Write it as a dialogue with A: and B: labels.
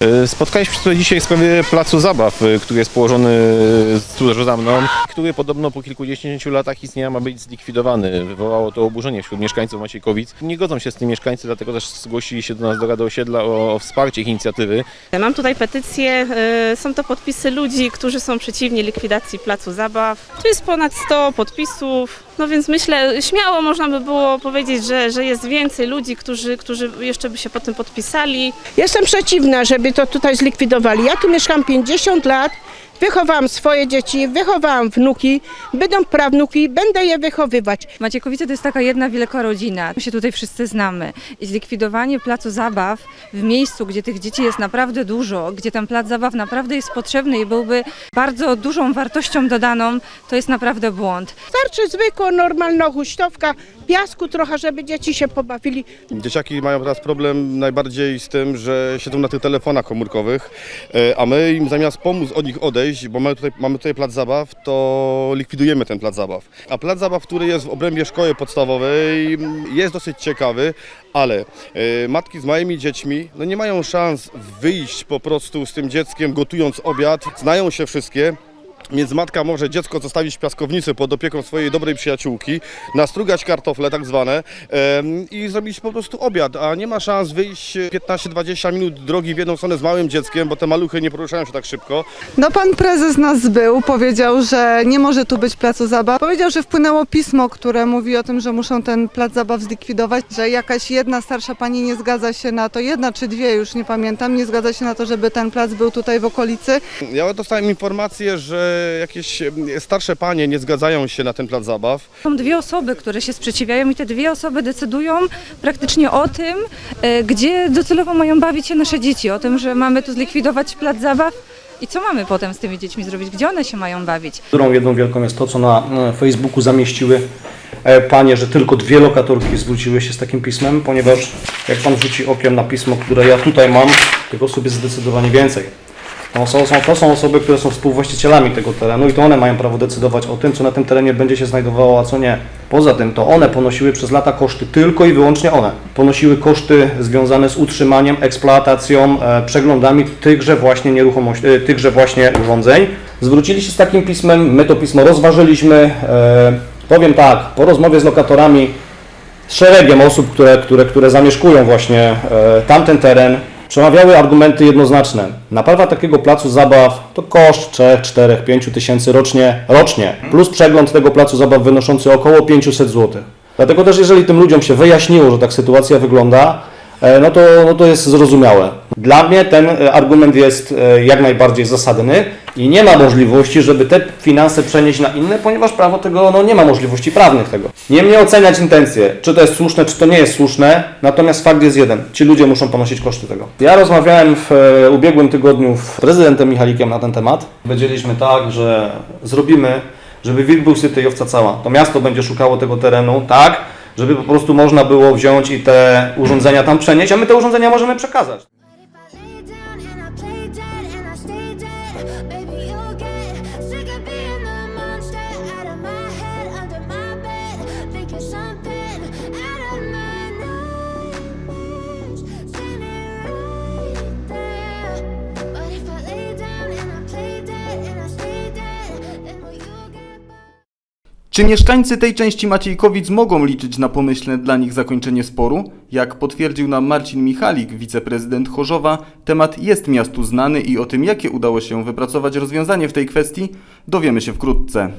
A: E, Spotkaliśmy się tutaj dzisiaj w sprawie placu zabaw, e, który jest położony e, tuż za mną, który podobno po kilkudziesięciu latach istnienia ma być zlikwidowany. Wywołało to oburzenie wśród mieszkańców Maciejowic. Nie godzą się z tym mieszkańcy, dlatego też zgłosili się do nas do Rady Osiedla o, o wsparcie ich inicjatywy.
B: Mam tutaj petycję, są to podpisy ludzi, którzy są przeciwni likwidacji placu zabaw. Tu jest ponad 100 podpisów, no więc myślę, śmiało można by było powiedzieć, że, że jest więcej ludzi, którzy, którzy jeszcze by się pod tym podpisali.
C: Jestem przeciwna, żeby to tutaj zlikwidowali. Ja tu mieszkam 50 lat, wychowałam swoje dzieci, wychowałam wnuki, będą prawnuki, będę je wychowywać.
D: Maciekowice to jest taka jedna wielka rodzina. My się tutaj wszyscy znamy. I zlikwidowanie placu zabaw w miejscu, gdzie tych dzieci jest naprawdę dużo, gdzie ten plac zabaw naprawdę jest potrzebny i byłby bardzo dużą wartością dodaną, to jest naprawdę błąd.
C: Starczy zwykła, normalna huśtowka, piasku trochę, żeby dzieci się pobawili.
E: Dzieciaki mają teraz problem najbardziej z tym, że siedzą na tych telefonach komórkowych, e, a my im zamiast pomóc od nich odejść, bo mamy tutaj, mamy tutaj plac zabaw, to likwidujemy ten plac zabaw. A plac zabaw, który jest w obrębie szkoły podstawowej jest dosyć ciekawy, ale e, matki z małymi dziećmi no nie mają szans wyjść po prostu z tym dzieckiem gotując obiad, znają się wszystkie. Więc matka może dziecko zostawić w piaskownicy pod opieką swojej dobrej przyjaciółki, nastrugać kartofle tak zwane i zrobić po prostu obiad, a nie ma szans wyjść 15-20 minut drogi w jedną stronę z małym dzieckiem, bo te maluchy nie poruszają się tak szybko.
F: No pan prezes nas był, powiedział, że nie może tu być placu zabaw. Powiedział, że wpłynęło pismo, które mówi o tym, że muszą ten plac zabaw zlikwidować, że jakaś jedna starsza pani nie zgadza się na to, jedna czy dwie, już nie pamiętam, nie zgadza się na to, żeby ten plac był tutaj w okolicy.
E: Ja dostałem informację, że jakieś starsze panie nie zgadzają się na ten plac zabaw.
D: Są dwie osoby, które się sprzeciwiają i te dwie osoby decydują praktycznie o tym, e, gdzie docelowo mają bawić się nasze dzieci, o tym, że mamy tu zlikwidować plac zabaw i co mamy potem z tymi dziećmi zrobić, gdzie one się mają bawić.
G: Którą jedną wielką jest to, co na Facebooku zamieściły e, panie, że tylko dwie lokatorki zwróciły się z takim pismem, ponieważ jak pan rzuci okiem na pismo, które ja tutaj mam, tych osób jest zdecydowanie więcej. Są, są, to są osoby, które są współwłaścicielami tego terenu i to one mają prawo decydować o tym, co na tym terenie będzie się znajdowało, a co nie. Poza tym to one ponosiły przez lata koszty, tylko i wyłącznie one. Ponosiły koszty związane z utrzymaniem, eksploatacją, e, przeglądami tychże właśnie nieruchomości, e, tychże właśnie urządzeń. Zwrócili się z takim pismem, my to pismo rozważyliśmy. E, powiem tak, po rozmowie z lokatorami, z szeregiem osób, które, które, które zamieszkują właśnie e, tamten teren, przemawiały argumenty jednoznaczne. Naprawa takiego placu zabaw to koszt 3, 4, 5 tysięcy rocznie, rocznie, plus przegląd tego placu zabaw wynoszący około 500 zł. Dlatego też jeżeli tym ludziom się wyjaśniło, że tak sytuacja wygląda, e, no to, no to jest zrozumiałe. Dla mnie ten e, argument jest e, jak najbardziej zasadny i nie ma możliwości, żeby te finanse przenieść na inne, ponieważ prawo tego no, nie ma możliwości prawnych tego. Nie mnie oceniać intencje, czy to jest słuszne, czy to nie jest słuszne, natomiast fakt jest jeden, ci ludzie muszą ponosić koszty tego. Ja rozmawiałem w e, ubiegłym tygodniu z prezydentem Michalikiem na ten temat. Powiedzieliśmy tak, że zrobimy, żeby wilk był syty i owca cała. To miasto będzie szukało tego terenu, tak, żeby po prostu można było wziąć i te urządzenia tam przenieść, a my te urządzenia możemy przekazać.
H: I stay dead, baby, you'll get sick of being the monster out of my head, under my bed. Think you're something
I: Czy mieszkańcy tej części Maciejkowic mogą liczyć na pomyślne dla nich zakończenie sporu? Jak potwierdził nam Marcin Michalik, wiceprezydent Chorzowa, temat jest miastu znany i o tym, jakie udało się wypracować rozwiązanie w tej kwestii, dowiemy się wkrótce.